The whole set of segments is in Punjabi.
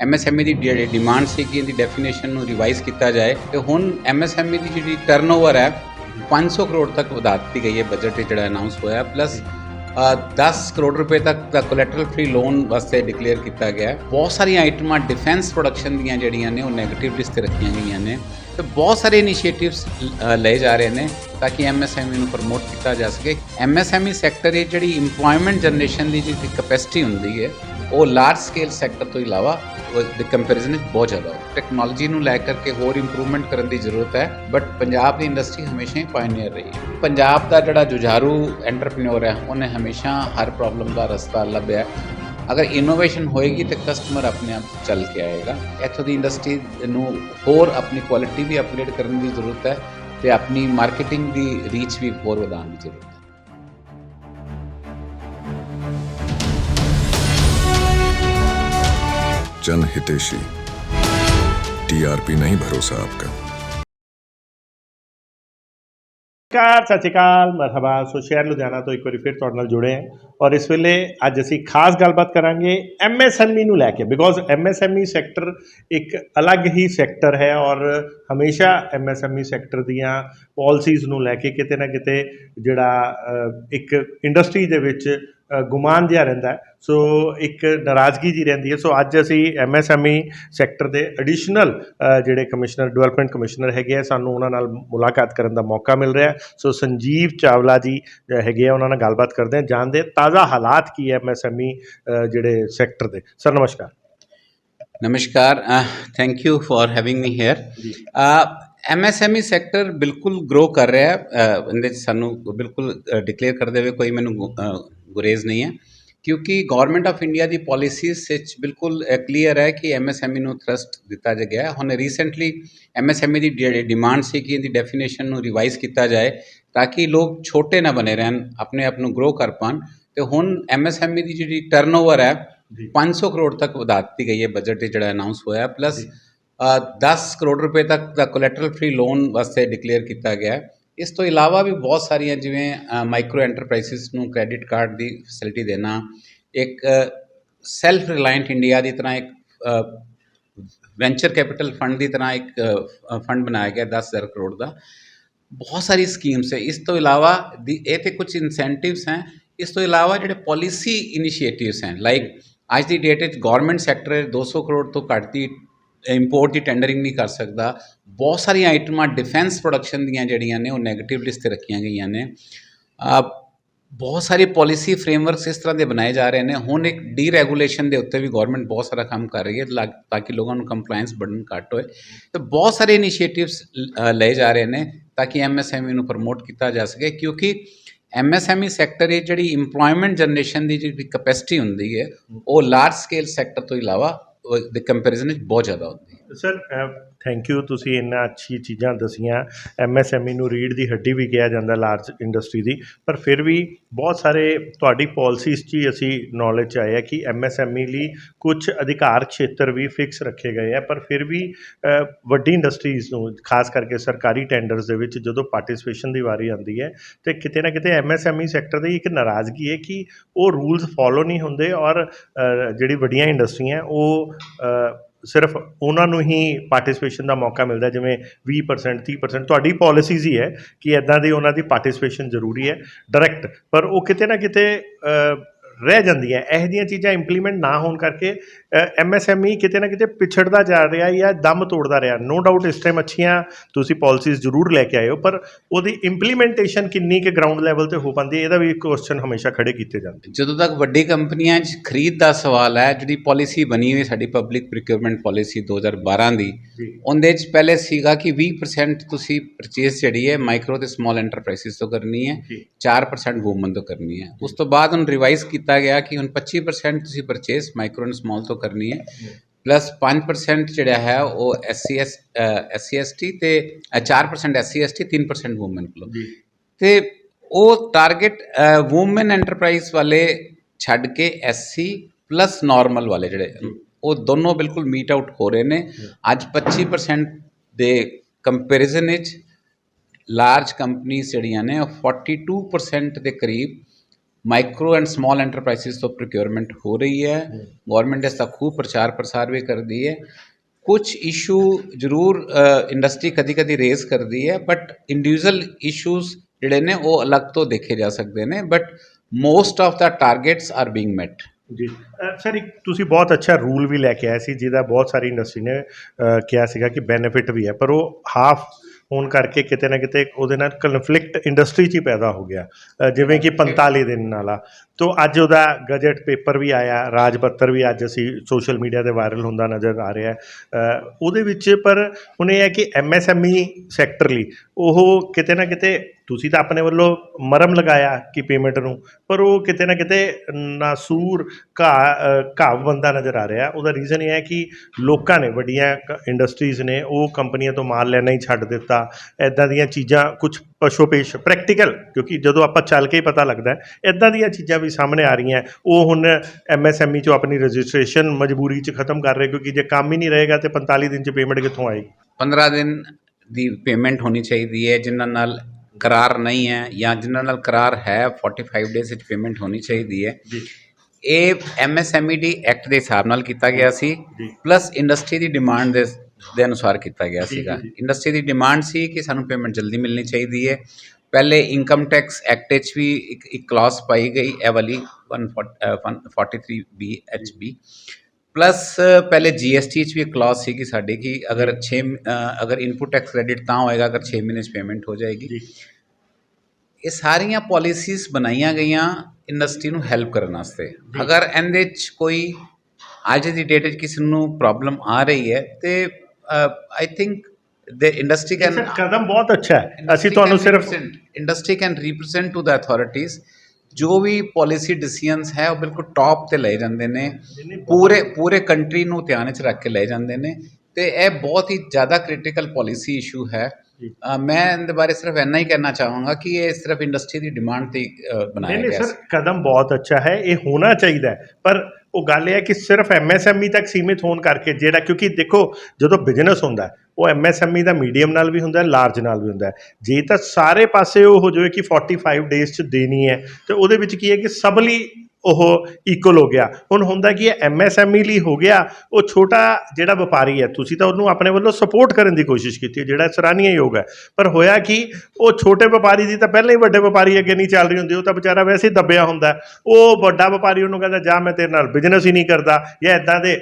ਐਮਐਸਐਮਈ ਦੀ ਜਿਹੜੀ ਡਿਮਾਂਡ ਸੀ ਕਿ ਇਹਦੀ ਡੈਫੀਨੇਸ਼ਨ ਨੂੰ ਰਿਵਾਈਜ਼ ਕੀਤਾ ਜਾਏ, ਤੇ ਹੁਣ ਐਮਐਸਐਮਈ ਦੀ ਜਿਹੜੀ ਟਰਨਓਵਰ ਹੈ 500 ਕਰੋੜ ਤੱਕ ਵਧਾ ਦਿੱਤੀ ਗਈ ਹੈ ਬਜਟ ਵਿੱਚ ਜਿਹੜਾ ਅਨਾਉਂਸ ਹੋਇਆ ਪਲੱਸ 10 ਕਰੋੜ ਰੁਪਏ ਤੱਕ ਦਾ ਕੋਲੈਟਰਲ ਫ੍ਰੀ ਲੋਨ ਵਾਸਤੇ ਡਿਕਲੇਅਰ ਕੀਤਾ ਗਿਆ ਬਹੁਤ ਸਾਰੀਆਂ ਆਈਟਮਾਂ ਡਿਫੈਂਸ ਪ੍ਰੋਡਕਸ਼ਨ ਦੀਆਂ ਜਿਹੜੀਆਂ ਨੇ, ਉਹ 네ਗੇਟਿਵ ਲਿਸਟ ਤੇ ਰੱਖੀਆਂ ਗਈਆਂ ਨੇ। ਤੇ ਬਹੁਤ ਸਾਰੇ ਇਨੀਸ਼ੀਏਟਿਵਸ ਲਏ ਜਾ ਰਹੇ ਨੇ ਤਾਂ ਕਿ ਐਮਐਸਐਮਈ ਨੂੰ ਪ੍ਰਮੋਟ ਕੀਤਾ ਜਾ ਸਕੇ। ਐਮਐਸਐਮਈ ਸੈਕਟਰ ਇਹ ਜਿਹੜੀ EMPLOYMENT ਜਨਰੇਸ਼ਨ ਦੀ ਜਿਹੜੀ ਕੈਪੈਸਿਟੀ ਹੁੰਦੀ ਹੈ ਉਹ ਲਾਰਜ ਸਕੇਲ ਸੈਕਟਰ ਤੋਂ ਇਲਾਵਾ ਦੇ ਕੰਪੈਰੀਜ਼ਨ ਵਿੱਚ ਬਹੁਤ ਜ਼ਿਆਦਾ ਹੈ ਟੈਕਨੋਲੋਜੀ ਨੂੰ ਲੈ ਕਰਕੇ ਹੋਰ ਇੰਪਰੂਵਮੈਂਟ ਕਰਨ ਦੀ ਜ਼ਰੂਰਤ ਹੈ ਬਟ ਪੰਜਾਬ ਦੀ ਇੰਡਸਟਰੀ ਹਮੇਸ਼ਾ ਹੀ ਪਾਇਨੀਅਰ ਰਹੀ ਹੈ। ਪੰਜਾਬ ਦਾ ਜਿਹੜਾ ਜੁਝਾਰੂ ਐਂਟਰਪ੍ਰੀਨਿਓਰ ਹੈ, ਉਹਨੇ ਹਮੇਸ਼ਾ ਹਰ ਪ੍ਰੋਬਲਮ ਦਾ ਰਸਤਾ ਲੱਭਿਆ ਅਗਰ ਇਨੋਵੇਸ਼ਨ ਹੋਏਗੀ ਤੇ ਕਸਟਮਰ ਆਪਣੇ ਆਪ ਚੱਲ ਕੇ ਆਏਗਾ। ਇੱਥੋਂ ਦੀ ਇੰਡਸਟਰੀ ਨੂੰ ਹੋਰ ਆਪਣੀ ਕੁਆਲਿਟੀ ਵੀ ਅਪਗ੍ਰੇਡ ਕਰਨ ਦੀ ਜ਼ਰੂਰਤ ਹੈ ਤੇ ਆਪਣੀ ਮਾਰਕੀਟਿੰਗ ਦੀ ਰੀਚ ਵੀ ਹੋਰ ਵਧਾਉਣ ਦੀ ਜ਼ਰੂਰਤ ਹੈ। जन हितेशी टीआरपी नहीं भरोसा आपका ਕਾਰ ਸਤਿ ਸ਼੍ਰੀ ਅਕਾਲ ਮਰਹਬਾ ਸੋ ਸ਼ਹਿਰ ਲੁਧਿਆਣਾ ਤੋਂ ਇੱਕ ਵਾਰੀ ਫਿਰ ਤੁਹਾਡੇ ਨਾਲ ਜੁੜੇ ਹਾਂ ਔਰ ਇਸ ਵੇਲੇ ਅੱਜ ਅਸੀਂ ਖਾਸ ਗੱਲਬਾਤ ਕਰਾਂਗੇ ਐਮਐਸਐਮਈ ਨੂੰ ਲੈ ਕੇ ਬਿਕੋਜ਼ ਐਮਐਸਐਮਈ ਸੈਕਟਰ ਇੱਕ ਅਲੱਗ ਹੀ ਸੈਕਟਰ ਹੈ ਔਰ ਹਮੇਸ਼ਾ ਐਮਐਸਐਮਈ ਸੈਕਟਰ ਦੀਆਂ ਪਾਲਿਸੀਜ਼ ਨੂੰ ਲੈ ਕੇ ਕਿਤੇ ਨਾ ਕਿਤੇ ਜਿਹੜਾ ਅ, ਇੱਕ ਇੰਡਸਟਰੀ ਦੇ ਵਿੱਚ ਅ, ਗੁਮਾਨ ਜਿਹਾ ਰਹਿੰਦਾ ਸੋ ਇੱਕ ਨਾਰਾਜ਼ਗੀ ਜੀ ਰਹਿੰਦੀ ਹੈ। ਸੋ ਅੱਜ ਅਸੀਂ ਐਮਐਸਐਮਈ ਸੈਕਟਰ ਦੇ ਐਡੀਸ਼ਨਲ ਜਿਹੜੇ ਕਮਿਸ਼ਨਰ ਡਿਵੈਲਪਮੈਂਟ ਕਮਿਸ਼ਨਰ ਹੈਗੇ ਆ ਸਾਨੂੰ ਉਹਨਾਂ ਨਾਲ ਮੁਲਾਕਾਤ ਕਰਨ ਦਾ ਮੌਕਾ ਮਿਲ ਰਿਹਾ। ਸੋ ਸੰਜੀਵ ਚਾਵਲਾ ਜੀ ਹੈਗੇ ਆ ਉਹਨਾਂ ਨਾਲ ਗੱਲਬਾਤ ਕਰਦੇ ਹਾਂ। ਜਾਣਦੇ ਤਾਜ਼ਾ ਹਾਲਾਤ ਕੀ ਹੈ ਐਮਐਸਐਮਈ ਜਿਹੜੇ ਸੈਕਟਰ ਦੇ। ਸਰ ਨਮਸਕਾਰ। ਨਮਸਕਾਰ। Thank you for having me here MSME sector ਬਿਲਕੁਲ ਗਰੋ ਕਰ ਰਿਹਾ ਹੈ। ਇਹਦੇ ਸਾਨੂੰ ਬਿਲਕੁਲ ਡਿਕਲੇਅਰ ਕਰਦੇ ਹੋਏ ਕੋਈ ਮੈਨੂੰ ਗੁਰੇਜ਼ ਨਹੀਂ ਹੈ ਕਿਉਂਕਿ ਗਵਰਨਮੈਂਟ ਆਫ ਇੰਡੀਆ ਦੀ ਪਾਲਿਸੀਜ਼ ਵਿੱਚ ਬਿਲਕੁਲ ਕਲੀਅਰ ਹੈ ਕਿ ਐਮਐਸਐਮਈ ਨੂੰ ਥਰਸਟ ਦਿੱਤਾ ਜਾ ਗਿਆ ਹੈ। ਹੁਣ ਰੀਸੈਂਟਲੀ ਐਮਐਸਐਮਈ ਦੀ ਜਿਹੜੀ ਡਿਮਾਂਡ ਸੀ ਕਿ ਇਹਦੀ ਡੈਫੀਨੇਸ਼ਨ ਨੂੰ ਰਿਵਾਈਜ਼ ਕੀਤਾ ਜਾਏ ਤਾਂ ਕਿ ਲੋਕ ਛੋਟੇ ਨਾ ਬਣੇ ਰਹਿਣ ਆਪਣੇ ਆਪ ਨੂੰ ਗਰੋ ਕਰ ਪਾਣ। ਤੇ ਹੁਣ ਐਮਐਸਐਮਈ ਦੀ ਜਿਹੜੀ ਟਰਨਓਵਰ ਹੈ ਜੀ। 500 ਕਰੋੜ ਤੱਕ ਵਧਾ ਦਿੱਤੀ ਗਈ ਹੈ। ਬਜਟ ਜਿਹੜਾ ਅਨਾਉਂਸ ਹੋਇਆ ਪਲੱਸ ਜੀ। 10 ਕਰੋੜ ਰੁਪਏ ਤੱਕ ਦਾ ਕੋਲੈਟਰਲ ਫ੍ਰੀ ਲੋਨ ਵਾਸਤੇ ਡਿਕਲੇਅਰ ਕੀਤਾ ਗਿਆ ਹੈ। ਇਸ ਤੋਂ ਇਲਾਵਾ ਵੀ ਬਹੁਤ ਸਾਰੀਆਂ ਜਿਵੇਂ ਮਾਈਕਰੋ ਐਂਟਰਪ੍ਰਾਈਜ਼ਸ ਨੂੰ ਕ੍ਰੈਡਿਟ ਕਾਰਡ ਦੀ ਫੈਸਿਲਿਟੀ ਦੇਣਾ, ਇੱਕ ਸੈਲਫ ਰਿਲਾਇੰਟ ਇੰਡੀਆ ਦੀ ਤਰ੍ਹਾਂ ਇੱਕ ਵੈਂਚਰ ਕੈਪੀਟਲ ਫੰਡ ਦੀ ਤਰ੍ਹਾਂ ਇੱਕ ਫੰਡ ਬਣਾਇਆ ਗਿਆ 10000 ਕਰੋੜ ਦਾ। ਬਹੁਤ ਸਾਰੀ ਸਕੀਮਸ ਹੈ। ਇਸ ਤੋਂ ਇਲਾਵਾ ਦੀ, ਇਹ ਤੇ ਕੁਝ ਇਨਸੈਂਟਿਵਸ ਹੈ। ਇਸ ਤੋਂ ਇਲਾਵਾ ਜਿਹੜੇ ਪਾਲਿਸੀ ਇਨੀਸ਼ੀਏਟਿਵਸ ਹੈ ਲਾਈਕ ਅੱਜ ਦੀ ਡੇਟ ਵਿੱਚ ਗਵਰਨਮੈਂਟ ਸੈਕਟਰ 200 ਕਰੋੜ ਤੋਂ ਘੱਟ ਦੀ ਇੰਪੋਰਟ ਦੀ ਟੈਂਡਰਿੰਗ ਨਹੀਂ ਕਰ ਸਕਦਾ। ਬਹੁਤ ਸਾਰੀਆਂ ਆਈਟਮਾਂ ਡਿਫੈਂਸ ਪ੍ਰੋਡਕਸ਼ਨ ਦੀਆਂ ਜਿਹੜੀਆਂ ਨੇ, ਉਹ 네ਗੇਟਿਵ ਲਿਸਟ ਤੇ ਰੱਖੀਆਂ ਗਈਆਂ ਨੇ। ਬਹੁਤ ਸਾਰੇ ਪਾਲਿਸੀ ਫਰੇਮਵਰਕਸ ਇਸ ਤਰ੍ਹਾਂ ਦੇ ਬਣਾਏ ਜਾ ਰਹੇ ਨੇ। ਹੁਣ ਇੱਕ ਡੀਰੈਗੂਲੇਸ਼ਨ ਦੇ ਉੱਤੇ ਵੀ ਗਵਰਨਮੈਂਟ ਬਹੁਤ ਸਾਰਾ ਕੰਮ ਕਰ ਰਹੀ ਹੈ ਲਾ- ਤਾਂ ਕਿ ਲੋਕਾਂ ਨੂੰ ਕੰਪਲਾਈਂਸ ਬਰਡਨ ਘੱਟ ਹੋਏ। ਤੇ ਬਹੁਤ ਸਾਰੇ ਇਨੀਸ਼ੀਏਟਿਵਸ ਲਏ ਜਾ ਰਹੇ ਨੇ, ਤਾਂ ਕਿ ਐਮਐਸਐਮਈ ਨੂੰ ਪ੍ਰਮੋਟ ਕੀਤਾ ਜਾ ਸਕੇ, ਕਿਉਂਕਿ ਐਮਐਸਐਮਈ ਸੈਕਟਰ ਇਹ ਜਿਹੜੀ EMPLOYMENT ਜਨਰੇਸ਼ਨ ਦੀ ਜਿਹੜੀ ਕੈਪੈਸਿਟੀ ਹੁੰਦੀ ਹੈ, ਉਹ ਲਾਰਜ ਸਕੇਲ ਸੈਕਟਰ ਤੋਂ ਇਲਾਵਾ ਦੇ ਕੰਪੈਰੀਜ਼ਨ ਵਿੱਚ ਬਹੁਤ ਜ਼ਿਆਦਾ ਹੁੰਦੀ ਹੈ ਸਰ ਥੈਂਕ ਯੂ ਤੁਸੀਂ ਇੰਨਾ ਅੱਛੀ ਚੀਜ਼ਾਂ ਦਸੀਆਂ। ਐਮਐਸਐਮਈ ਨੂੰ ਰੀੜ ਦੀ ਹੱਡੀ ਵੀ ਕਿਹਾ ਜਾਂਦਾ ਲਾਰਜ ਇੰਡਸਟਰੀ ਦੀ। ਪਰ ਫਿਰ ਵੀ ਬਹੁਤ ਸਾਰੇ ਤੁਹਾਡੀ ਪਾਲਿਸੀਜ਼ 'ਚ ਹੀ ਅਸੀਂ ਨੌਲੇਜ 'ਚ ਆਇਆ ਕਿ ਐਮਐਸਐਮਈ ਲਈ ਕੁਝ ਅਧਿਕਾਰ ਖੇਤਰ ਵੀ ਫਿਕਸ ਰੱਖੇ ਗਏ ਆ। ਪਰ ਫਿਰ ਵੀ ਵੱਡੀ ਇੰਡਸਟਰੀਜ਼ ਨੂੰ, ਖਾਸ ਕਰਕੇ ਸਰਕਾਰੀ ਟੈਂਡਰਸ ਦੇ ਵਿੱਚ ਜਦੋਂ ਪਾਰਟਿਸਿਪੇਸ਼ਨ ਦੀ ਵਾਰੀ ਆਉਂਦੀ ਹੈ, ਤੇ ਕਿਤੇ ਨਾ ਕਿਤੇ ਐਮਐਸਐਮਈ ਸੈਕਟਰ ਦੀ ਇੱਕ ਨਾਰਾਜ਼ਗੀ ਹੈ ਕਿ ਉਹ ਰੂਲਸ ਫੋਲੋ ਨਹੀਂ ਹੁੰਦੇ ਔਰ ਜਿਹੜੀ ਵੱਡੀਆਂ ਇੰਡਸਟਰੀਆਂ ਉਹ ਸਿਰਫ ਉਹਨਾਂ ਨੂੰ ਹੀ ਪਾਰਟਿਸਿਪੇਸ਼ਨ ਦਾ ਮੌਕਾ ਮਿਲਦਾ, ਜਿਵੇਂ 20% 30% ਤੁਹਾਡੀ ਪਾਲਿਸੀਜ਼ ਹੀ ਹੈ ਕਿ ਇਦਾਂ ਦੀ ਉਹਨਾਂ ਦੀ ਪਾਰਟਿਸਿਪੇਸ਼ਨ ਜ਼ਰੂਰੀ ਹੈ ਡਾਇਰੈਕਟ ਪਰ ਉਹ ਕਿਤੇ ਨਾ ਕਿਤੇ ਰਹਿ ਜਾਂਦੀਆਂ। ਇਹੋ ਜਿਹੀਆਂ ਚੀਜ਼ਾਂ ਇੰਪਲੀਮੈਂਟ ਨਾ ਹੋਣ ਕਰਕੇ ਐਮਐਸਐਮਈ ਕਿਤੇ ਨਾ ਕਿਤੇ ਪਿਛੜਦਾ ਜਾ ਰਿਹਾ ਜਾਂ ਦਮ ਤੋੜਦਾ ਰਿਹਾ। ਨੋ ਡਾਊਟ ਇਸ ਟਾਈਮ ਅੱਛੀਆਂ ਤੁਸੀਂ ਪਾਲਿਸੀਜ਼ ਜ਼ਰੂਰ ਲੈ ਕੇ ਆਏ ਹੋ ਪਰ ਉਹਦੀ ਇੰਪਲੀਮੈਂਟੇਸ਼ਨ ਕਿੰਨੀ ਕਿ ਗਰਾਊਂਡ ਲੈਵਲ ਤੇ ਹੋ ਪਾਉਂਦੀ ਹੈ ਇਹਦਾ ਵੀ ਕੁਐਸਚਨ ਹਮੇਸ਼ਾ ਖੜੇ ਕੀਤੇ ਜਾਂਦੇ। ਜਦੋਂ ਤੱਕ ਵੱਡੀ ਕੰਪਨੀਆਂ 'ਚ ਖਰੀਦ ਦਾ ਸਵਾਲ ਹੈ ਜਿਹੜੀ ਪਾਲਿਸੀ ਬਣੀ ਹੋਈ ਸਾਡੀ ਪਬਲਿਕ ਪ੍ਰੋਕਿਊਰਮੈਂਟ ਪਾਲਿਸੀ 2012 ਦੀ ਉਹਦੇ 'ਚ ਪਹਿਲੇ ਸੀਗਾ ਕਿ 20% ਤੁਸੀਂ ਪਰਚੇਸ ਜਿਹੜੀ ਹੈ ਮਾਈਕਰੋ ਤੇ ਸਮਾਲ ਐਂਟਰਪ੍ਰਾਈਜ਼ਸ ਤੋਂ ਕਰਨੀ ਹੈ ਜੀ। 4% ਵੂਮਨ ਤੋਂ ਕਰਨੀ ਹੈ। ਉਸ ਤੋਂ ਬਾਅਦ ਹੁਣ ਰਿਵਾਈਜ਼ ਕੀਤਾ ਗਿਆ ਕਿ ਹੁਣ 25% ਤੁਸੀਂ ਪਰਚੇਸ ਮਾਈਕਰੋ ਐਂਡ ਸਮਾਲ ਤੋਂ ਕਰਨੀ ਹੈ। ਪਲੱਸ 5% ਜਿਹੜਾ ਹੈ ਉਹ ਐਸਸੀ ਐਸ ਐਸਸੀ ਐਸਟੀ ਤੇ ਅ, 4% ਐਸਸੀ ਐਸਟੀ 3% ਵੂਮਨ ਕੋਲੋਂ। ਤੇ ਉਹ ਟਾਰਗੇਟ ਔਮਨ ਐਂਟਰਪ੍ਰਾਈਜ਼ ਵਾਲੇ ਛੱਡ ਕੇ ਐਸਸੀ ਪਲੱਸ ਨਾਰਮਲ ਵਾਲੇ ਜਿਹੜੇ ਉਹ ਦੋਨੋਂ ਬਿਲਕੁਲ ਮੀਟ ਆਊਟ ਹੋ ਰਹੇ ਨੇ। ਅੱਜ 25% ਦੇ ਕੰਪੈਰੀਜ਼ਨ ਵਿੱਚ ਲਾਰਜ ਕੰਪਨੀਆਂ ਜਿਹੜੀਆਂ ਨੇ ਉਹ 42% ਦੇ ਕਰੀਬ ਮਾਈਕਰੋ ਐਂਡ ਸਮਾਲ ਐਂਟਰਪ੍ਰਾਈਜ਼ਸ ਤੋਂ ਪ੍ਰੋਕਿਉਰਮੈਂਟ ਹੋ ਰਹੀ ਹੈ। ਗਵਰਨਮੈਂਟ ਇਸ ਦਾ ਖੂਬ ਪ੍ਰਚਾਰ ਪ੍ਰਸਾਰ ਵੀ ਕਰਦੀ ਹੈ। ਕੁਝ ਇਸ਼ੂ ਜ਼ਰੂਰ ਇੰਡਸਟਰੀ ਕਦੀ ਕਦੀ ਰੇਜ਼ ਕਰਦੀ ਹੈ ਬਟ ਇੰਡੀਵਿਜੂਅਲ ਇਸ਼ੂਜ਼ ਜਿਹੜੇ ਨੇ ਉਹ ਅਲੱਗ ਤੋਂ ਦੇਖੇ ਜਾ ਸਕਦੇ ਨੇ but most of the targets are being met ji. Sir ਇੱਕ ਤੁਸੀਂ ਬਹੁਤ ਅੱਛਾ ਰੂਲ ਵੀ ਲੈ ਕੇ ਆਏ ਸੀ ਜਿਹਦਾ ਬਹੁਤ ਸਾਰੀ ਇੰਡਸਟਰੀ ਨੇ ਕਿਹਾ ਸੀਗਾ ਕਿ ਬੈਨੀਫਿਟ ਵੀ ਹੈ ਪਰ ਉਹ ਹਾਫ ਹੋਣ ਕਰਕੇ ਕਿਤੇ ਨਾ ਕਿਤੇ ਉਹਦੇ ਨਾਲ ਕਨਫਲਿਕਟ ਇੰਡਸਟਰੀ 'ਚ ਹੀ ਪੈਦਾ ਹੋ ਗਿਆ। ਜਿਵੇਂ ਕਿ 45 ਦਿਨ ਵਾਲਾ ਤੋਂ ਅੱਜ ਉਹਦਾ ਗਜਟ ਪੇਪਰ ਵੀ ਆਇਆ, ਰਾਜ ਪੱਤਰ ਵੀ ਅੱਜ ਅਸੀਂ ਸੋਸ਼ਲ ਮੀਡੀਆ ਤੇ ਵਾਇਰਲ ਹੁੰਦਾ ਨਜ਼ਰ ਆ ਰਿਹਾ ਉਹਦੇ ਵਿੱਚ ਪਰ ਹੁਣ ਇਹ ਹੈ ਕਿ ਐਮਐਸਐਮਈ ਸੈਕਟਰ ਲਈ ਉਹ ਕਿਤੇ ਨਾ ਕਿਤੇ ਤੁਸੀਂ ਤਾਂ ਆਪਣੇ ਵੱਲੋਂ ਮਰਮ ਲਗਾਇਆ ਕਿ ਪੇਮੈਂਟ ਨੂੰ, ਪਰ ਉਹ ਕਿਤੇ ਨਾ ਕਿਤੇ ਨਾਸੂਰ ਘਾ ਘਾਵ ਬੰਦਾ ਨਜ਼ਰ ਆ ਰਿਹਾ। ਉਹਦਾ ਰੀਜ਼ਨ ਇਹ ਹੈ ਕਿ ਲੋਕਾਂ ਨੇ, ਵੱਡੀਆਂ ਇੰਡਸਟਰੀਜ਼ ਨੇ ਉਹ ਕੰਪਨੀਆਂ ਤੋਂ ਮਾਲ ਲੈਣਾ ਹੀ ਛੱਡ ਦਿੱਤਾ। ਐਦਾਂ ਦੀਆਂ ਚੀਜ਼ਾਂ ਕੁਝ ਪਸ਼ੋਪੇਸ਼ ਪ੍ਰੈਕਟੀਕਲ ਕਿਉਂਕਿ ਜਦੋਂ ਆਪਾਂ ਚੱਲ ਕੇ ਹੀ ਪਤਾ ਲੱਗਦਾ ਹੈ ਐਦਾਂ ਦੀਆਂ ਚੀਜ਼ਾਂ ਵੀ ਸਾਹਮਣੇ ਆ ਰਹੀਆਂ ਉਹ ਹੁਣ ਐਮਐਸਐਮਈ ਚੋਂ ਆਪਣੀ ਰਜਿਸਟ੍ਰੇਸ਼ਨ ਮਜਬੂਰੀ 'ਚ ਖਤਮ ਕਰ ਰਹੇ, ਕਿਉਂਕਿ ਜੇ ਕੰਮ ਹੀ ਨਹੀਂ ਰਹੇਗਾ ਤੇ 45 ਦਿਨ 'ਚ ਪੇਮੈਂਟ ਕਿੱਥੋਂ ਆਏਗੀ? 15 ਦਿਨ ਦੀ ਪੇਮੈਂਟ ਹੋਣੀ ਚਾਹੀਦੀ ਹੈ, ਜਿਨ੍ਹਾਂ ਨਾਲ ਕਰਾਰ ਨਹੀਂ ਹੈ ਜਾਂ ਜਿਨ੍ਹਾਂ ਨਾਲ ਕਰਾਰ ਹੈ 45 ਡੇਜ਼ ਵਿੱਚ ਪੇਮੈਂਟ ਹੋਣੀ ਚਾਹੀਦੀ ਹੈ। ਜੀ। ਇਹ ਐਮਐਸਐਮਈਡੀ ਐਕਟ ਦੇ ਹਿਸਾਬ ਨਾਲ ਕੀਤਾ ਗਿਆ ਸੀ। ਪਲੱਸ ਇੰਡਸਟਰੀ ਦੀ ਡਿਮਾਂਡ ਦੇ ਦੇ ਅਨੁਸਾਰ ਕੀਤਾ ਗਿਆ ਸੀਗਾ। ਇੰਡਸਟਰੀ ਦੀ ਡਿਮਾਂਡ ਸੀ ਕਿ ਸਾਨੂੰ ਪੇਮੈਂਟ ਜਲਦੀ ਮਿਲਣੀ ਚਾਹੀਦੀ ਹੈ। ਪਹਿਲੇ ਇਨਕਮ ਟੈਕਸ ਐਕਟ ਵਿੱਚ ਵੀ ਇੱਕ ਇੱਕ ਕਲਾਸ ਪਾਈ ਗਈ ਇਹ ਵਾਲੀ 143 ਬੀ ਐਚ ਬੀ ਪਲੱਸ ਪਹਿਲੇ ਜੀਐਸਟੀ ਚ ਵੀ ਇੱਕ ਕਲਾਸ ਸੀ ਕਿ ਸਾਡੀ ਕਿ ਅਗਰ 6 ਅਗਰ ਇਨਪੁਟ ਟੈਕਸ ਕ੍ਰੈਡਿਟ ਤਾਂ ਹੋਏਗਾ ਅਗਰ 6 ਮਹੀਨੇ ਚ ਪੇਮੈਂਟ ਹੋ ਜਾਏਗੀ। ਇਹ ਸਾਰੀਆਂ ਪਾਲਿਸੀਜ਼ ਬਣਾਈਆਂ ਗਈਆਂ ਇੰਡਸਟਰੀ ਨੂੰ ਹੈਲਪ ਕਰਨ ਵਾਸਤੇ। ਅਗਰ ਇਹਦੇ ਚ ਕੋਈ ਅੱਜ ਦੀ ਡੇਟ ਵਿੱਚ ਕਿਸੇ ਨੂੰ ਪ੍ਰੋਬਲਮ ਆ ਰਹੀ ਹੈ ਤੇ I think the industry can ਕਦਮ ਬਹੁਤ ਅੱਛਾ ਹੈ। ਅਸੀਂ ਤੁਹਾਨੂੰ ਸਿਰਫ industry can represent to the authorities ਜੋ ਵੀ ਪਾਲਿਸੀ ਡਿਸੀਜਨਸ ਹੈ ਉਹ ਬਿਲਕੁਲ ਟੌਪ ਤੇ ਲਏ ਜਾਂਦੇ ਨੇ। ਪੂਰੇ ਪੂਰੇ ਕੰਟਰੀ ਨੂੰ ਧਿਆਨ ਵਿੱਚ ਰੱਖ ਕੇ ਲਏ ਜਾਂਦੇ ਨੇ। ਤੇ ਇਹ ਬਹੁਤ ਹੀ ਜ਼ਿਆਦਾ ਕ੍ਰਿਟੀਕਲ ਪਾਲਿਸੀ ਇਸ਼ੂ ਹੈ। ਮੈਂ ਇਹਦੇ ਬਾਰੇ ਸਿਰਫ ਇੰਨਾ ਹੀ ਕਹਿਣਾ ਚਾਹਾਂਗਾ ਕਿ ਇਹ ਸਿਰਫ ਇੰਡਸਟਰੀ ਦੀ ਡਿਮਾਂਡ ਤੇ ਬਣਾਇਆ ਨਹੀਂ ਗਿਆ ਸਰ ਸੀ। ਕਦਮ ਬਹੁਤ ਅੱਛਾ ਹੈ ਇਹ ਹੋਣਾ ਚਾਹੀਦਾ ਹੈ। ਪਰ ਉਹ ਗੱਲ ਇਹ ਹੈ ਕਿ ਸਿਰਫ ਐਮਐਸਐਮਈ ਤੱਕ ਸੀਮਿਤ ਹੋਣ ਕਰਕੇ ਜਿਹੜਾ ਕਿਉਂਕਿ ਦੇਖੋ ਜਦੋਂ ਬਿਜ਼ਨਸ ਹੁੰਦਾ ਹੈ, ਉਹ ਐਮਐਸਐਮਈ ਦਾ ਮੀਡੀਅਮ ਨਾਲ ਵੀ ਹੁੰਦਾ ਲਾਰਜ ਨਾਲ ਵੀ ਹੁੰਦਾ। ਜੇ ਤਾਂ ਸਾਰੇ ਪਾਸੇ ਉਹ ਹੋ ਜਾਵੇ ਕਿ 45 ਡੇਜ਼ ਚ ਦੇਣੀ ਹੈ, ਤੇ ਉਹਦੇ ਵਿੱਚ ਕੀ ਹੈ ਕਿ ਸਭ ਲਈ ਉਹ ਇਕੁਅਲ ਹੋ ਗਿਆ। ਹੁਣ ਹੁੰਦਾ ਕੀ ਹੈ ਐਮਐਸਐਮਈ ਲਈ ਹੋ ਗਿਆ, ਉਹ ਛੋਟਾ ਜਿਹੜਾ ਵਪਾਰੀ ਹੈ, ਤੁਸੀਂ ਤਾਂ ਉਹਨੂੰ ਆਪਣੇ ਵੱਲੋਂ ਸਪੋਰਟ ਕਰਨ ਦੀ ਕੋਸ਼ਿਸ਼ ਕੀਤੀ ਜਿਹੜਾ ਸਰਾਹਨੀय ਯੋਗ ਹੈ। ਪਰ ਹੋਇਆ ਕਿ, ਉਹ ਛੋਟੇ ਵਪਾਰੀ ਦੀ ਤਾਂ ਪਹਿਲਾਂ ਹੀ ਵੱਡੇ ਵਪਾਰੀ ਅੱਗੇ ਨਹੀਂ ਚੱਲ ਰਹੀ ਹੁੰਦੀ, ਉਹ ਤਾਂ ਵਿਚਾਰਾ ਵੈਸੇ ਹੀ ਦੱਬਿਆ ਹੁੰਦਾ। ਉਹ ਵੱਡਾ ਵਪਾਰੀ ਉਹਨੂੰ ਕਹਿੰਦਾ, ਜਾ ਮੈਂ ਤੇਰੇ ਨਾਲ ਬਿਜ਼ਨਸ ਹੀ ਨਹੀਂ ਕਰਦਾ, ਜਾਂ ਇਦਾਂ ਦੇ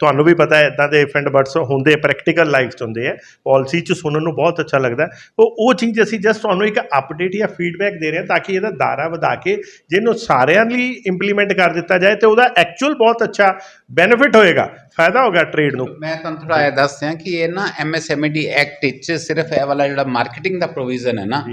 ਤੁਹਾਨੂੰ ਵੀ ਪਤਾ ਹੈ ਇਦਾਂ ਦੇ ਫੈਂਡ ਬਰਡਸ ਹੁੰਦੇ ਪ੍ਰੈਕਟੀਕਲ ਲਾਈਫ 'ਚ ਹੁੰਦੇ ਆ ਪਾਲਿਸੀ 'ਚ ਸੁਣਨ ਨੂੰ ਬਹੁਤ ਅੱਛਾ ਲੱਗਦਾ। ਉਹ ਉਹ ਚੀਜ਼ ਅਸੀਂ ਜਸਟ ਤੁਹਾਨੂੰ ਇੱਕ ਅਪਡੇਟ ਜਾਂ ਫੀਡਬੈਕ ਦੇ ਰਹੇ ਹਾਂ ਤਾਂ ਕਿ ਇਹਦਾ ਦਾਇਰਾ ਵਧਾ ਕੇ ਜਿਹਨੂੰ ਸਾਰਿਆਂ ਲਈ ਇੰਪਲੀਮੈਂਟ ਕਰ ਦਿੱਤਾ ਜਾਏ ਤੇ ਉਹਦਾ ਐਕਚੁਅਲ ਬਹੁਤ ਅੱਛਾ ਬੈਨੀਫਿਟ ਹੋਏਗਾ ਫਾਇਦਾ ਹੋਗਾ ਟ੍ਰੇਡ ਨੂੰ ਮੈਂ ਤੁਹਾਨੂੰ ਥੋੜਾ ਇਹ ਦੱਸ ਦਿਆਂ ਕਿ ਇਹ ਨਾ ਐਮਐਸਐਮਈਡੀ ਐਕਟ ਵਿੱਚ ਸਿਰਫ ਇਹ ਵਾਲਾ ਜਿਹੜਾ ਮਾਰਕੀਟਿੰਗ ਦਾ ਪ੍ਰੋਵੀਜ਼ਨ ਹੈ ਨਾ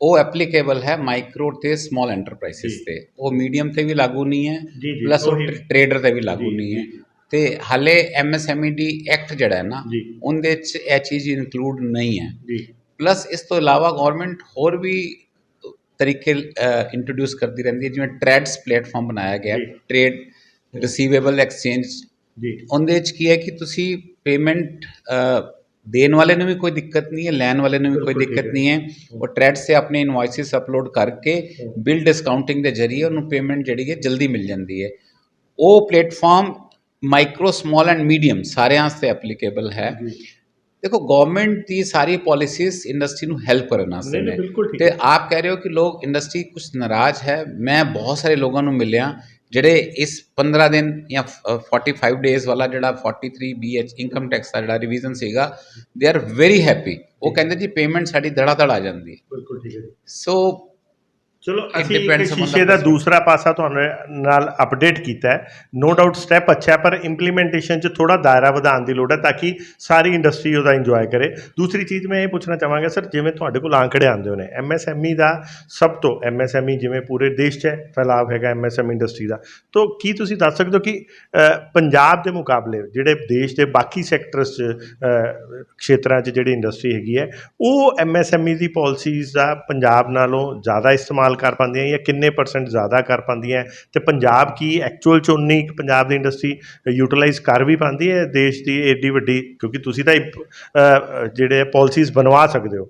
ਉਹ ਐਪਲੀਕੇਬਲ ਹੈ ਮਾਈਕਰੋ ਤੇ ਸਮਾਲ ਐਂਟਰਪ੍ਰਾਈਜ਼ਸ। ਤੇ ਉਹ ਮੀਡੀਅਮ ਤੇ ਵੀ ਲਾਗੂ ਨਹੀਂ ਹੈ ਪਲੱਸ ਉਹ। ਟ੍ਰੇਡਰ ਤੇ ਵੀ ਲਾਗੂ ਨਹੀਂ ਹੈ। ਤੇ ਹਾਲੇ ਐਮਐਸਐਮਈਡੀ ਐਕਟ ਜਿਹੜਾ ਹੈ ਨਾ। ਉਹਦੇ ਵਿੱਚ ਇਹ ਚੀਜ਼ ਇਨਕਲੂਡ ਨਹੀਂ ਹੈ ਜੀ ਪਲੱਸ ਇਸ ਤੋਂ ਇਲਾਵਾ ਗਵਰਨਮੈਂਟ ਹੋਰ ਵੀ ਤਰੀਕੇ ਇੰਟਰੋਡਿਊਸ ਕਰਦੀ ਰਹਿੰਦੀ ਹੈ ਜਿਵੇਂ ਟ੍ਰੈਡਸ ਪਲੇਟਫਾਰਮ ਬਣਾਇਆ ਗਿਆ। ਟ੍ਰੇਡ ਰਿਸੀਵੇਬਲ ਐਕਸਚੇਂਜ ਜੀ ਉਹਦੇ ਵਿੱਚ ਕੀ ਹੈ ਕਿ ਤੁਸੀਂ ਪੇਮੈਂਟ ਦੇਣ ਵਾਲੇ ਨੂੰ ਵੀ ਕੋਈ ਦਿੱਕਤ ਨਹੀਂ ਹੈ ਲੈਣ ਵਾਲੇ ਨੂੰ ਵੀ ਕੋਈ ਦਿੱਕਤ। ਨਹੀਂ ਹੈ ਉਹ ਟ੍ਰੈਡ ਸੇ ਆਪਣੇ ਇਨਵੋਇਸਿਸ ਅਪਲੋਡ ਕਰਕੇ। ਬਿਲ ਡਿਸਕਾਊਂਟਿੰਗ ਦੇ ਜ਼ਰੀਏ ਉਹਨੂੰ ਪੇਮੈਂਟ ਜਿਹੜੀ ਹੈ ਜਲਦੀ ਮਿਲ ਜਾਂਦੀ ਹੈ ਉਹ platform micro small and medium ਸਾਰਿਆਂ ਵਾਸਤੇ ਐਪਲੀਕੇਬਲ ਹੈ। ਦੇਖੋ ਗਵਰਨਮੈਂਟ ਦੀ ਸਾਰੀ ਪਾਲਿਸੀਜ਼ ਇੰਡਸਟਰੀ ਨੂੰ ਹੈਲਪ ਕਰਨ ਵਾਸਤੇ ਨੇ। ਤੇ ਆਪ ਕਹਿ ਰਹੇ ਹੋ ਕਿ ਲੋਕ ਇੰਡਸਟਰੀ ਕੁਝ ਨਾਰਾਜ਼ ਹੈ। ਮੈਂ ਬਹੁਤ ਸਾਰੇ ਲੋਕਾਂ ਨੂੰ ਮਿਲਿਆ ਜਿਹੜੇ ਇਸ 15 ਦਿਨ ਜਾਂ 45 ਡੇਜ਼ ਵਾਲਾ ਜਿਹੜਾ 43 ਬੀਐਚ ਇਨਕਮ ਟੈਕਸ ਦਾ ਜਿਹੜਾ ਰਿਵੀਜ਼ਨ ਸੀਗਾ ਦੇ ਆਰ ਵੈਰੀ ਹੈਪੀ ਉਹ ਕਹਿੰਦੇ ਜੀ ਪੇਮੈਂਟ ਸਾਡੀ ਧੜਾ ਧੜ ਆ ਜਾਂਦੀ ਹੈ। ਬਿਲਕੁਲ ਠੀਕ ਹੈ ਸੋ ਚਲੋ ਅਸੀਂ ਇੱਕ ਸ਼ੀਸ਼ੇ ਦਾ. ਦੂਸਰਾ ਪਾਸਾ ਤੁਹਾਨੂੰ ਨਾਲ ਅਪਡੇਟ ਕੀਤਾ ਹੈ। ਨੋ ਡਾਊਟ ਸਟੈਪ ਅੱਛਾ ਹੈ ਪਰ ਇੰਪਲੀਮੈਂਟੇਸ਼ਨ 'ਚ ਥੋੜਾ ਦਾਇਰਾ ਵਧਾਉਣ ਦੀ ਲੋੜ ਹੈ ਤਾਂ ਕਿ ਸਾਰੀ ਇੰਡਸਟਰੀ ਉਹਦਾ ਇੰਜੋਏ ਕਰੇ। ਦੂਸਰੀ ਚੀਜ਼ ਮੈਂ ਇਹ ਪੁੱਛਣਾ ਚਾਹਾਂਗਾ ਸਰ ਜਿਵੇਂ ਤੁਹਾਡੇ ਕੋਲ ਆંકੜੇ ਆਉਂਦੇ ਨੇ ਐਮਐਸਐਮਈ ਦਾ ਸਭ ਤੋਂ ਐਮਐਸਐਮਈ ਜਿਵੇਂ ਪੂਰੇ ਦੇਸ਼ 'ਚ ਹੈ ਫੈਲਾਵ ਹੈਗਾ ਐਮਐਸਐਮਈ ਇੰਡਸਟਰੀ ਦਾ। ਤੋਂ ਕੀ ਤੁਸੀਂ ਦੱਸ ਸਕਦੇ ਹੋ ਕਿ ਪੰਜਾਬ ਦੇ ਮੁਕਾਬਲੇ ਜਿਹੜੇ ਦੇਸ਼ ਦੇ ਬਾਕੀ ਸੈਕਟਰਸ 'ਚ ਖੇਤਰਾਂ 'ਚ ਜਿਹੜੀ ਇੰਡਸਟਰੀ ਹੈਗੀ ਹੈ ਉਹ ਐਮਐਸਐਮਈ ਦੀ ਪਾਲਿਸੀਜ਼ ਦਾ ਪੰਜਾਬ ਨਾਲੋਂ ਜ਼ਿਆਦਾ ਇਸਤੇਮਾਲ ਕਰ ਪਾਉਂਦੀਆਂ ਜਾਂ ਕਿੰਨੇ ਪਰਸੈਂਟ ਜ਼ਿਆਦਾ ਕਰ ਪਾਉਂਦੀਆਂ ਤੇ ਪੰਜਾਬ ਕੀ ਐਕਚੁਅਲ 'ਚ ਉਨੀ ਪੰਜਾਬ ਦੀ ਇੰਡਸਟਰੀ ਯੂਟਿਲਾਈਜ਼ ਕਰ ਵੀ ਪਾਉਂਦੀ ਹੈ ਦੇਸ਼ ਦੀ ਏਡੀ ਵੱਡੀ? ਕਿਉਂਕਿ ਤੁਸੀਂ ਤਾਂ ਜਿਹੜੇ ਪਾਲਿਸੀਜ਼ ਬਣਵਾ ਸਕਦੇ ਹੋ।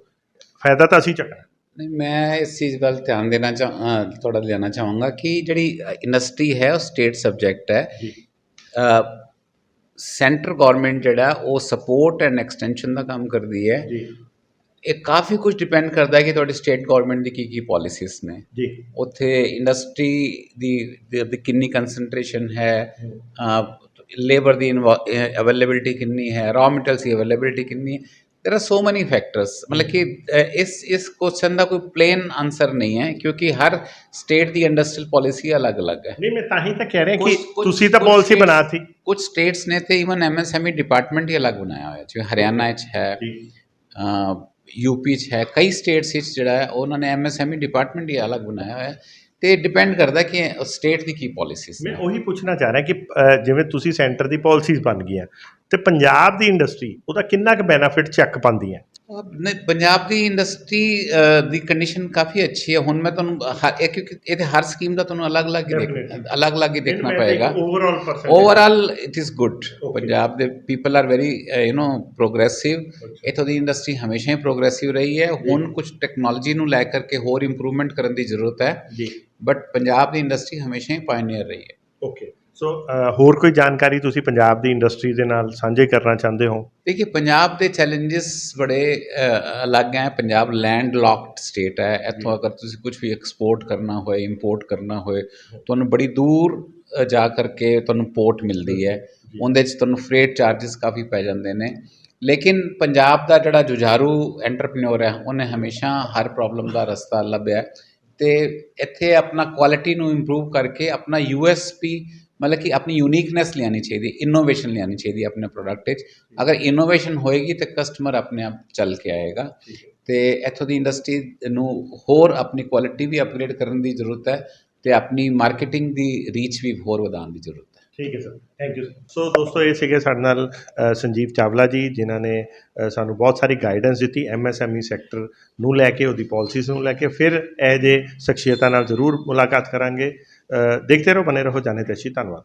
ਫਾਇਦਾ ਤਾਂ ਅਸੀਂ ਚੱਕਣਾ। ਨਹੀਂ ਮੈਂ ਇਸ ਚੀਜ਼ ਵੱਲ ਧਿਆਨ ਦੇਣਾ ਚਾਹ ਅ, ਥੋੜ੍ਹਾ ਲੈਣਾ ਚਾਹਾਂਗਾ ਕਿ ਜਿਹੜੀ ਇੰਡਸਟਰੀ ਹੈ ਉਹ ਸਟੇਟ ਸਬਜੈਕਟ ਹੈ। ਸੈਂਟਰ ਗਵਰਨਮੈਂਟ ਜਿਹੜਾ ਉਹ ਸਪੋਰਟ ਐਂਡ ਐਕਸਟੈਂਸ਼ਨ ਦਾ ਕੰਮ ਕਰਦੀ ਹੈ। ਜੀ। ਇਹ ਕਾਫੀ ਕੁਝ ਡਿਪੈਂਡ ਕਰਦਾ ਹੈ ਕਿ ਤੁਹਾਡੀ ਸਟੇਟ ਗਵਰਨਮੈਂਟ ਦੀ ਕੀ ਕੀ ਪਾਲਿਸੀਜ਼ ਨੇ ਜੀ ਉੱਥੇ ਇੰਡਸਟਰੀ ਦੀ ਦੀ- ਦੀ ਕਿੰਨੀ ਕੰਸੈਂਟ੍ਰੇਸ਼ਨ ਹੈ ਲੇਬਰ ਦੀ ਅਵੇਲੇਬਿਲਿਟੀ ਕਿੰਨੀ ਹੈ ਰॉ ਮਟੀਰੀਅਲਸ ਦੀ ਅਵੇਲੇਬਿਲਿਟੀ ਕਿੰਨੀ ਹੈ there are so many factors ਮਤਲਬ ਕਿ ਅ, ਇਸ ਇਸ ਕੁਐਸਚਨ ਦਾ ਕੋਈ ਪਲੇਨ ਆਨਸਰ ਨਹੀਂ ਹੈ ਕਿਉਂਕਿ ਹਰ ਸਟੇਟ ਦੀ ਇੰਡਸਟਰੀਅਲ ਪਾਲਿਸੀ ਅਲੱਗ-ਅਲੱਗ ਹੈ ਨਹੀਂ ਮੈਂ ਤਾਂ ਹੀ ਤਾਂ ਕਹਿ ਰਿਹਾ ਕਿ ਕੁਛ- ਕੁਛ- ਤੁਸੀਂ ਤਾਂ ਕੁਛ ਪਾਲਿਸੀ states- ਬਣਾਤੀ ਕੁਝ ਸਟੇਟਸ ਨੇ ਤੇ ਇਵਨ ਐਮਐਸਐਮਈ ਡਿਪਾਰਟਮੈਂਟ ਹੀ ਅਲੱਗ ਬਣਾਇਆ ਹੋਇਆ ਜਿਵੇਂ ਹਰਿਆਣਾ ਵਿੱਚ ਹੈ ਜੀ ਯੂਪੀ ਚ ਹੈ ਕਈ ਸਟੇਟਸ ਵਿੱਚ ਜਿਹੜਾ ਹੈ ਉਹਨਾਂ ਨੇ ਐਮਐਸਐਮਈ ਡਿਪਾਰਟਮੈਂਟ ਹੀ ਅਲੱਗ ਬਣਾਇਆ ਹੋਇਆ ਹੈ ਤੇ ਡਿਪੈਂਡ ਕਰਦਾ ਕਿ ਸਟੇਟ ਦੀ ਕੀ ਪਾਲਿਸੀਜ਼ ਮੈਂ ਉਹੀ ਪੁੱਛਣਾ ਚਾਹ ਰਿਹਾ ਕਿ ਅ, ਜਿਵੇਂ ਤੁਸੀਂ ਸੈਂਟਰ ਦੀ ਪਾਲਿਸੀਜ਼ ਬਣ ਗਈਆਂ ਤੇ ਪੰਜਾਬ ਦੀ ਇੰਡਸਟਰੀ ਉਹਦਾ ਕਿੰਨਾ ਕੁ ਬੈਨੀਫਿਟ ਚੱਕ ਪਾਉਂਦੀ ਹੈ? ਨਹੀਂ ਪੰਜਾਬ ਦੀ ਇੰਡਸਟਰੀ ਦੀ ਕੰਡੀਸ਼ਨ ਕਾਫੀ ਅੱਛੀ ਹੈ। ਹੁਣ ਮੈਂ ਤੁਹਾਨੂੰ ਇਹ ਕਿਉਂਕਿ ਇਹਦੇ ਹਰ ਸਕੀਮ ਦਾ ਤੁਹਾਨੂੰ ਅਲੱਗ-ਅਲੱਗ ਹੀ ਦੇਖ Definitely. ਅਲੱਗ-ਅਲੱਗ ਹੀ ਦੇਖਣਾ ਪਏਗਾ। Overall percent overall it is good. Punjab ਦੇ people are very you know progressive ਇਥੋਂ ਦੀ ਇੰਡਸਟਰੀ ਹਮੇਸ਼ਾ ਹੀ ਪ੍ਰੋਗਰੈਸਿਵ ਰਹੀ ਹੈ। ਹੁਣ ਕੁਝ ਟੈਕਨੋਲੋਜੀ ਨੂੰ ਲੈ ਕਰਕੇ ਹੋਰ ਇੰਪਰੂਵਮੈਂਟ ਕਰਨ ਦੀ ਜ਼ਰੂਰਤ ਹੈ। ਜੀ। ਬਟ ਪੰਜਾਬ ਦੀ ਇੰਡਸਟਰੀ ਹਮੇਸ਼ਾ ਹੀ ਪਾਇਨੀਅਰ ਰਹੀ ਹੈ। ਓਕੇ ਸੋ ਹੋਰ ਕੋਈ ਜਾਣਕਾਰੀ ਤੁਸੀਂ ਪੰਜਾਬ ਦੀ ਇੰਡਸਟਰੀ ਦੇ ਨਾਲ ਸਾਂਝੇ ਕਰਨਾ ਚਾਹੁੰਦੇ ਹੋ? ਦੇਖिए ਪੰਜਾਬ ਦੇ ਚੈਲੰਜਸ ਬੜੇ ਅਲੱਗ ਹੈ। ਪੰਜਾਬ ਲੈਂਡ ਲੌਕਡ ਸਟੇਟ ਹੈ। ਇੱਥੋਂ ਅਗਰ ਤੁਸੀਂ ਕੁਝ ਵੀ ਐਕਸਪੋਰਟ ਕਰਨਾ ਹੋਏ ਇੰਪੋਰਟ ਕਰਨਾ ਹੋਏ ਤੁਹਾਨੂੰ ਬੜੀ ਦੂਰ ਜਾ ਕਰਕੇ ਤੁਹਾਨੂੰ ਪੋਰਟ ਮਿਲਦੀ ਹੈ। ਉਹਦੇ 'ਚ ਤੁਹਾਨੂੰ ਫਰੇਟ ਚਾਰजेस ਕਾਫੀ ਪੈ ਜਾਂਦੇ ਨੇ। ਲੇਕਿਨ ਪੰਜਾਬ ਦਾ ਜਿਹੜਾ ਜੁਝਾਰੂ ਐਂਟਰਪ੍ਰੀਨਿਓਰ ਹੈ ਉਹਨੇ ਹਮੇਸ਼ਾ ਹਰ ਪ੍ਰੋਬਲਮ ਦਾ ਰਸਤਾ ਲੱਭਿਆ। ਤੇ ਇੱਥੇ ਆਪਣਾ ਕੁਆਲਿਟੀ ਨੂੰ ਇੰਪਰੂਵ ਕਰਕੇ ਆਪਣਾ ਯੂ ਐੱਸ ਪੀ ਮਤਲਬ ਕਿ ਆਪਣੀ ਯੂਨੀਕਨੈਸ ਲਿਆਣੀ ਚਾਹੀਦੀ ਇਨੋਵੇਸ਼ਨ ਲਿਆਣੀ ਚਾਹੀਦੀ ਆਪਣੇ ਪ੍ਰੋਡਕਟ ਵਿੱਚ। ਅਗਰ ਇਨੋਵੇਸ਼ਨ ਹੋਏਗੀ ਤੇ ਕਸਟਮਰ ਆਪਣੇ ਆਪ ਚੱਲ ਕੇ ਆਏਗਾ। ਤੇ ਇੱਥੋਂ ਦੀ ਇੰਡਸਟਰੀ ਨੂੰ ਹੋਰ ਆਪਣੀ ਕੁਆਲਿਟੀ ਵੀ ਅਪਗ੍ਰੇਡ ਕਰਨ ਦੀ ਜ਼ਰੂਰਤ ਹੈ ਤੇ ਆਪਣੀ ਮਾਰਕੀਟਿੰਗ ਦੀ ਰੀਚ ਵੀ ਹੋਰ ਵਧਾਉਣ ਦੀ ਜ਼ਰੂਰਤ ਹੈ। ਠੀਕ ਹੈ ਸਰ ਥੈਂਕ ਯੂ ਸੋ ਦੋਸਤੋ ਇਹ ਸੀਗੇ ਸਾਡੇ ਨਾਲ ਸੰਜੀਵ ਚਾਵਲਾ ਜੀ ਜਿਨ੍ਹਾਂ ਨੇ ਸਾਨੂੰ ਬਹੁਤ ਸਾਰੀ ਗਾਈਡੈਂਸ ਦਿੱਤੀ ਐਮਐਸਐਮਈ ਸੈਕਟਰ ਨੂੰ ਲੈ ਕੇ ਉਹਦੀ ਪਾਲਿਸੀਜ਼ ਨੂੰ ਲੈ ਕੇ। ਫਿਰ ਇਹ ਜੇ ਸ਼ਖਸੀਅਤਾਂ ਨਾਲ ਜ਼ਰੂਰ ਮੁਲਾਕਾਤ ਕਰਾਂਗੇ। ਅ, ਦੇਖਦੇ ਰਹੋ ਬਨੇ ਰਹੋ ਜਾਣੇ ਤੇ ਧੰਨਵਾਦ।